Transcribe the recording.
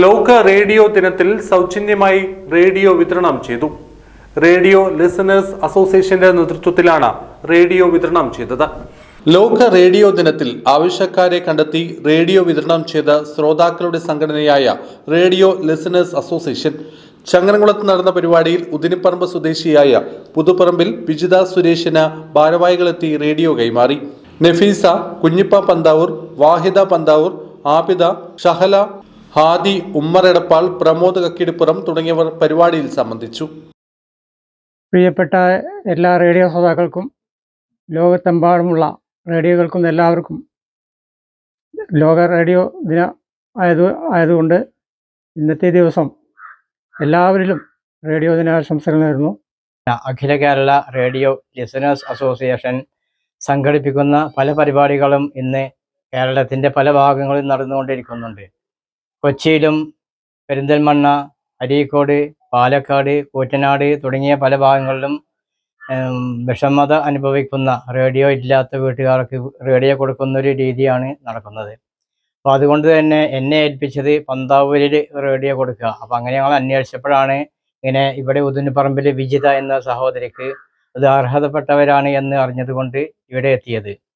ലോക റേഡിയോ ദിനത്തിൽ സൗജന്യമായി റേഡിയോ വിതരണം ചെയ്തു. റേഡിയോ ലിസണേഴ്സ് അസോസിയേഷന്റെ നേതൃത്വത്തിലാണ് റേഡിയോ വിതരണം ചെയ്തത്. ലോക റേഡിയോ ദിനത്തിൽ ആവശ്യക്കാരെ കണ്ടെത്തി റേഡിയോ വിതരണം ചെയ്ത ശ്രോതാക്കളുടെ സംഘടനയായ റേഡിയോ ലിസണേഴ്സ് അസോസിയേഷൻ. ചങ്ങനകുളത്ത് നടന്ന പരിപാടിയിൽ ഉദിനിപ്പറമ്പ് സ്വദേശിയായ പുതുപ്പറമ്പിൽ വിജിത സുരേഷിന് ഭാരവാഹികളെത്തി റേഡിയോ കൈമാറി. നഫീസ കുഞ്ഞിപ്പ പന്താവൂർ വാഹിദ പന്താവൂർ ആബിദ ഷഹല ഹാദി ഉമ്മർ എടപ്പാൾ പ്രമോദ് കക്കിടിപ്പുറം തുടങ്ങിയവർ പരിപാടിയിൽ സംബന്ധിച്ചു. പ്രിയപ്പെട്ട എല്ലാ റേഡിയോ ശ്രോതാക്കൾക്കും ലോകത്തെമ്പാടുമുള്ള റേഡിയോകൾക്കും എല്ലാവർക്കും ലോക റേഡിയോ ദിന ആയത് ആയതുകൊണ്ട് ഇന്നത്തെ ദിവസം എല്ലാവരിലും റേഡിയോ ദിനാശംസകൾ നേരുന്നു. Akhila Kerala radio listeners association സംഘടിപ്പിക്കുന്ന പല പരിപാടികളും ഇന്ന് കേരളത്തിന്റെ പല ഭാഗങ്ങളിൽ നടന്നുകൊണ്ടിരിക്കുന്നുണ്ട്. കൊച്ചിയിലും പെരിന്തൽമണ്ണ അരീക്കോട് പാലക്കാട് കൂറ്റനാട് തുടങ്ങിയ പല ഭാഗങ്ങളിലും വിഷമത അനുഭവിക്കുന്ന റേഡിയോ ഇല്ലാത്ത വീട്ടുകാർക്ക് റേഡിയോ കൊടുക്കുന്ന ഒരു രീതിയാണ് നടക്കുന്നത്. അപ്പോൾ അതുകൊണ്ട് തന്നെ എന്നെ ഏൽപ്പിച്ചത് പന്താവൂരിൽ റേഡിയോ കൊടുക്കുക. അപ്പോൾ അങ്ങനെ ഞങ്ങൾ അന്വേഷിച്ചപ്പോഴാണ് ഇങ്ങനെ ഇവിടെ ഉദിനപ്പറമ്പിൽ വിജിത എന്ന സഹോദരിക്ക് അത് അർഹതപ്പെട്ടവരാണ് എന്ന് അറിഞ്ഞതുകൊണ്ട് ഇവിടെ എത്തിയത്.